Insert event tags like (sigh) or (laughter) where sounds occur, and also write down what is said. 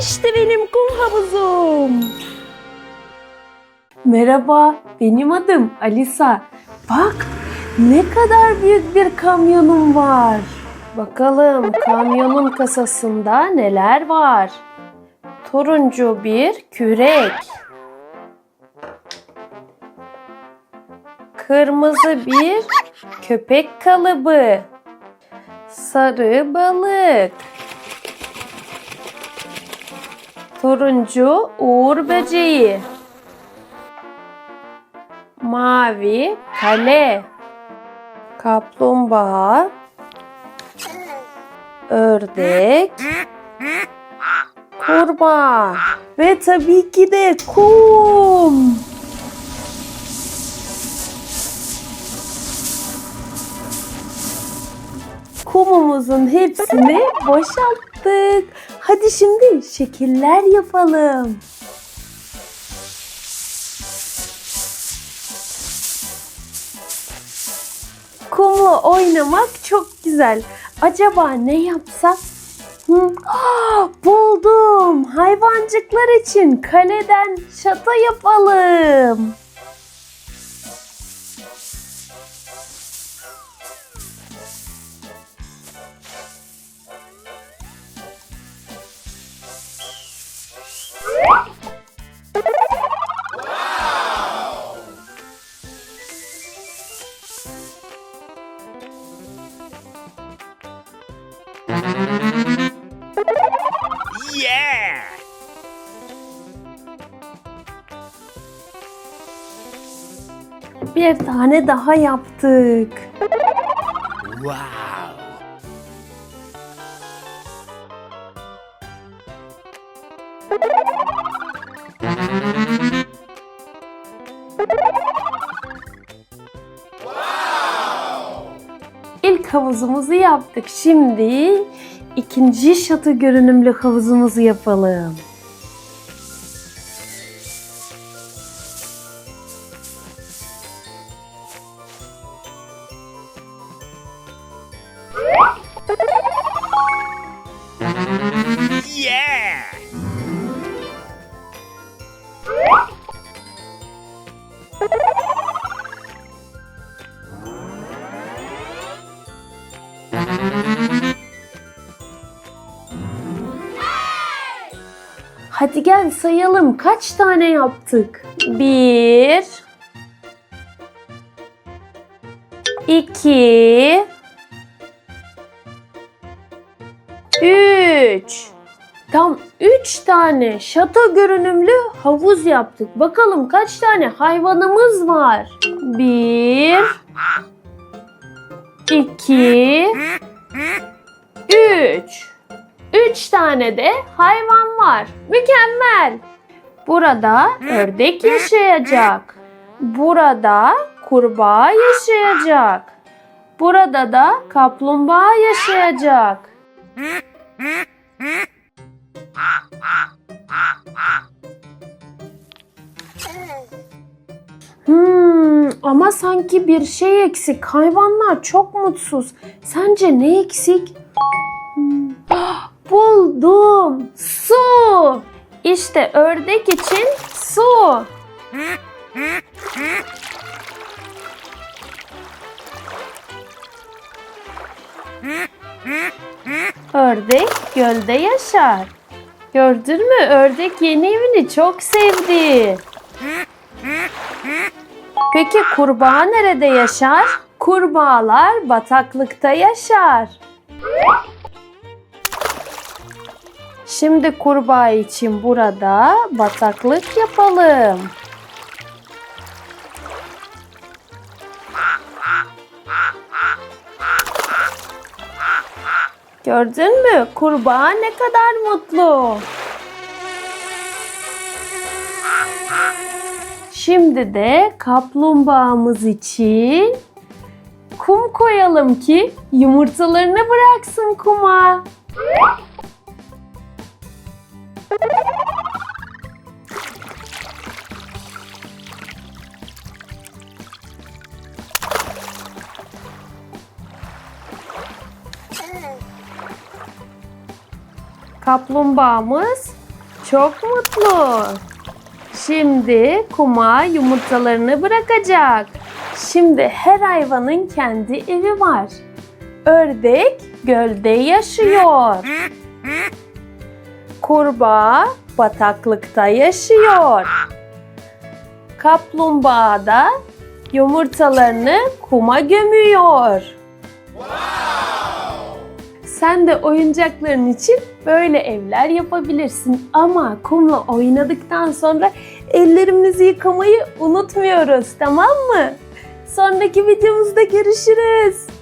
İşte benim kum havuzum. Merhaba, benim adım Alisa. Bak, ne kadar büyük bir kamyonum var. Bakalım kamyonun kasasında neler var? Turuncu bir kürek. Kırmızı bir köpek kalıbı. Sarı balık. Turuncu uğur böceği. Mavi kale. Kaplumbağa. Ördek. Kurbağa. Ve tabii ki de kum. Kumumuzun hepsini boşalttık. Hadi şimdi şekiller yapalım. Kumla oynamak çok güzel. Acaba ne yapsak? Hı, ah, buldum. Hayvancıklar için kaleden şato yapalım. Yeah! Bir tane daha yaptık. Wow! İlk havuzumuzu yaptık. Şimdi ikinci şatı görünümlü havuzumuzu yapalım. Yeah! Hadi gel sayalım kaç tane yaptık? Bir, iki, üç. Tam üç tane şato görünümlü havuz yaptık. Bakalım kaç tane hayvanımız var? Bir, iki, üç. Üç tane de hayvan var. Mükemmel. Burada ördek yaşayacak. Burada kurbağa yaşayacak. Burada da kaplumbağa yaşayacak. Hmm, ama sanki bir şey eksik. Hayvanlar çok mutsuz. Sence ne eksik? Buldum. Su. İşte ördek için su. Ördek gölde yaşar. Gördün mü? Ördek yeni evini çok sevdi. Peki kurbağa nerede yaşar? Kurbağalar bataklıkta yaşar. Şimdi kurbağa için burada bataklık yapalım. Gördün mü? Kurbağa ne kadar mutlu. Şimdi de kaplumbağamız için kum koyalım ki yumurtalarını bıraksın kuma. Kaplumbağamız Çok mutlu. Şimdi kuma yumurtalarını bırakacak. Şimdi her hayvanın kendi evi var. Ördek gölde yaşıyor. (laughs) Kurbağa bataklıkta yaşıyor. Kaplumbağa da yumurtalarını kuma gömüyor. Sen de oyuncakların için böyle evler yapabilirsin. Ama kumla oynadıktan sonra ellerimizi yıkamayı unutmuyoruz tamam mı? Sonraki videomuzda görüşürüz.